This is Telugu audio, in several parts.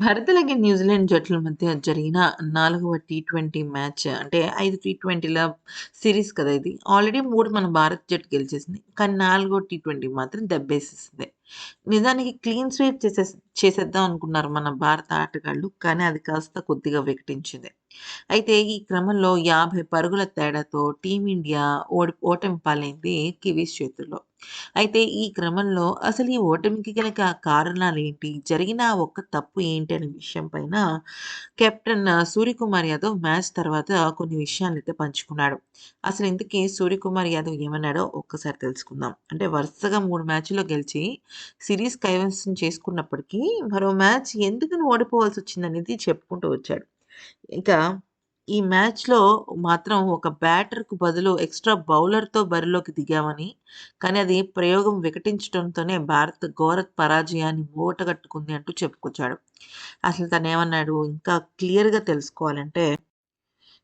భారత్ న్యూజిలాండ్ జట్ల మధ్య జరిగిన నాలుగవ టీ ట్వంటీ మ్యాచ్ అంటే ఐదు టీ ట్వంటీల సిరీస్ కదా ఇది. ఆల్రెడీ మూడు మన భారత్ జట్టు గెలిచేసింది. కానీ నాలుగో టీ ట్వంటీ మాత్రం దెబ్బేసేసింది. నిజానికి క్లీన్ స్వీప్ చేసే చేసేద్దాం అనుకున్నారు మన భారత ఆటగాళ్ళు కానీ అది కాస్త కొద్దిగా వికటించింది. అయితే ఈ క్రమంలో యాభై పరుగుల తేడాతో టీమిండియా ఓడి ఓటమి పాలైంది కివీస్ చేతుల్లో. అయితే ఈ క్రమంలో అసలు ఈ ఓటమికి గల కారణాలేంటి? జరిగిన ఒక్క తప్పు ఏంటి అనే విషయం పైన కెప్టెన్ సూర్యకుమార్ యాదవ్ మ్యాచ్ తర్వాత కొన్ని విషయాలు అయితే పంచుకున్నాడు. అసలు ఇంతకీ సూర్యకుమార్ యాదవ్ ఏమన్నాడో ఒక్కసారి తెలుసుకుందాం. అంటే వరుసగా మూడు మ్యాచ్‌లో గెలిచి సిరీస్ కైవసం చేసుకున్నప్పటికీ మరో మ్యాచ్ ఎందుకని ఓడిపోవాల్సొచ్చిందనేది చెప్పుకుంటూ వచ్చాడు. ఇంకా ఈ మ్యాచ్‌లో మాత్రం ఒక బ్యాటర్‌కు బదులు ఎక్స్‌ట్రా బౌలర్‌తో బరిలోకి దిగామని, కానీ అది ప్రయోగం వికటించడంతోనే భారత్ ఘోర పరాజయాన్ని మూటగట్టుకుంది అంటూ చెప్పుకొచ్చాడు. అసలు తనేమన్నాడు ఇంకా క్లియర్‌గా తెలుసుకోవాలంటే,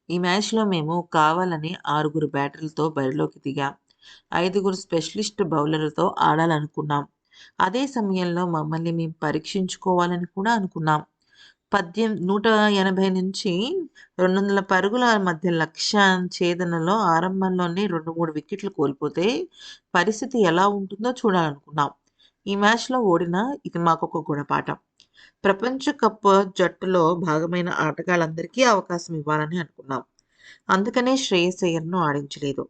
ఈ మ్యాచ్‌లో మేము కావాలని ఆరుగురు బ్యాటర్లతో బరిలోకి దిగాం. ఐదుగురు స్పెషలిస్ట్ బౌలర్లతో ఆడాలనుకున్నాం. అదే సమయంలో మమ్మల్ని మేము పరీక్షించుకోవాలని కూడా అనుకున్నాం. పద్యం నూట ఎనభై నుంచి రెండు వందల పరుగుల మధ్య లక్ష్య ఛేదనలో ఆరంభంలోనే రెండు మూడు వికెట్లు కోల్పోతే పరిస్థితి ఎలా ఉంటుందో చూడాలనుకున్నాం. ఈ మ్యాచ్‌లో ఓడినా ఇది మాకొక గుణపాఠం. ప్రపంచ కప్ జట్టులో భాగమైన ఆటగాళ్ళందరికీ అవకాశం ఇవ్వాలని అనుకున్నాం. అందుకనే శ్రేయస్ అయ్యర్‌ను ఆడించలేదు.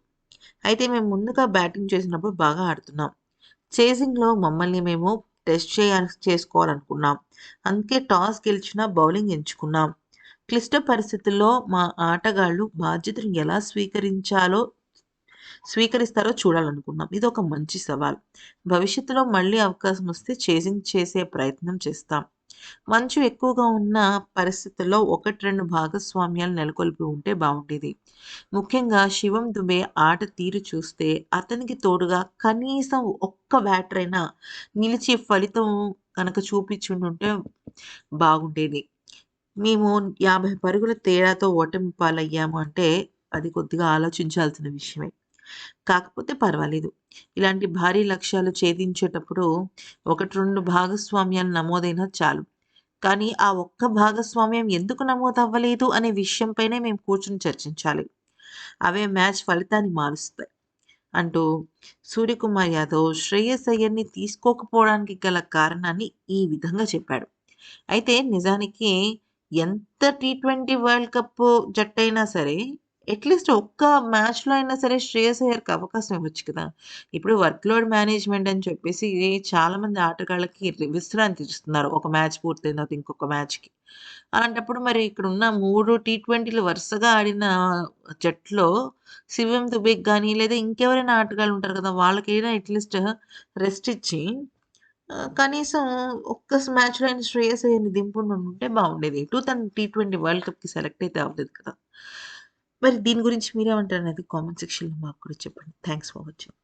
అయితే మేము ముందుగా బ్యాటింగ్ చేసినప్పుడు బాగా ఆడుతున్నాం. చేసింగ్లో మమ్మల్ని మేము టెస్ట్ చేయాలి చేసుకోవాలనుకున్నాం. అందుకే టాస్ గెలిచిన బౌలింగ్ ఎంచుకున్నాం. క్లిష్ట పరిస్థితుల్లో మా ఆటగాళ్ళు బాధ్యతను ఎలా స్వీకరించాలో స్వీకరిస్తారో చూడాలనుకున్నాం. ఇది ఒక మంచి సవాల్. భవిష్యత్తులో మళ్ళీ అవకాశం వస్తే చేజింగ్ చేసే ప్రయత్నం చేస్తాం. మంచు ఎక్కువగా ఉన్న పరిస్థితుల్లో ఒకటి రెండు భాగస్వామ్యాలు నెలకొల్పి ఉంటే బాగుండేది ముఖ్యంగా శివం దుబే ఆట తీరు చూస్తే అతనికి తోడుగా కనీసం ఒక్క బ్యాటర్ అయినా నిలిచి ఫలితం కనుక చూపించుంటుంటే బాగుండేది. మేము యాభై పరుగుల తేడాతో ఓటమి పాలయ్యాము అంటే అది కొద్దిగా ఆలోచించాల్సిన విషయమే. కాకపోతే పర్వాలేదు. ఇలాంటి భారీ లక్ష్యాలు ఛేదించేటప్పుడు ఒకటి రెండు భాగస్వామ్యాలు నమోదైనా చాలు. కానీ ఆ ఒక్క భాగస్వామ్యం ఎందుకు నమోదవ్వలేదు అనే విషయంపైనే మేము కూర్చుని చర్చించాలి. అవే మ్యాచ్ ఫలితాన్ని మారుస్తాయి. అంటూ సూర్యకుమార్ యాదవ్ శ్రేయస్ అయ్యర్‌ని తీసుకోకపోవడానికి గల కారణాన్ని ఈ విధంగా చెప్పాడు. అయితే నిజానికి ఎంత టీ ట్వంటీ వరల్డ్ కప్ జట్టయినా సరే, అట్‌లీస్ట్ ఒక్క మ్యాచ్‌లో అయినా సరే శ్రేయస్ అయ్యర్‌కి అవకాశం ఇవ్వచ్చు కదా! ఇప్పుడు వర్క్ లోడ్ మేనేజ్‌మెంట్ అని చెప్పేసి చాలామంది ఆటగాళ్ళకి విశ్రాంతి ఇస్తున్నారు. ఒక మ్యాచ్ పూర్తయిన తర్వాత ఇంకొక మ్యాచ్‌కి. అలాంటప్పుడు మరి ఇక్కడున్న మూడు టీ ట్వంటీలు వరుసగా ఆడిన జట్లో శివం దుబేక్ కానీ లేదా ఇంకెవరైనా ఆటగాళ్ళు ఉంటారు కదా! వాళ్ళకైనా అట్‌లీస్ట్ రెస్ట్ ఇచ్చి కనీసం ఒక్క మ్యాచ్‌లో అయినా శ్రేయస్ అయ్యర్‌ని దింపుండుంటే బాగుండేది. టూ తన టీ ట్వంటీ వరల్డ్ కప్‌కి సెలెక్ట్ అయితే అవ్వలేదు కదా! మరి దీని గురించి మీరేమంటారు అనేది కామెంట్ సెక్షన్‌లో మాకు కూడా చెప్పండి. Thanks for watching.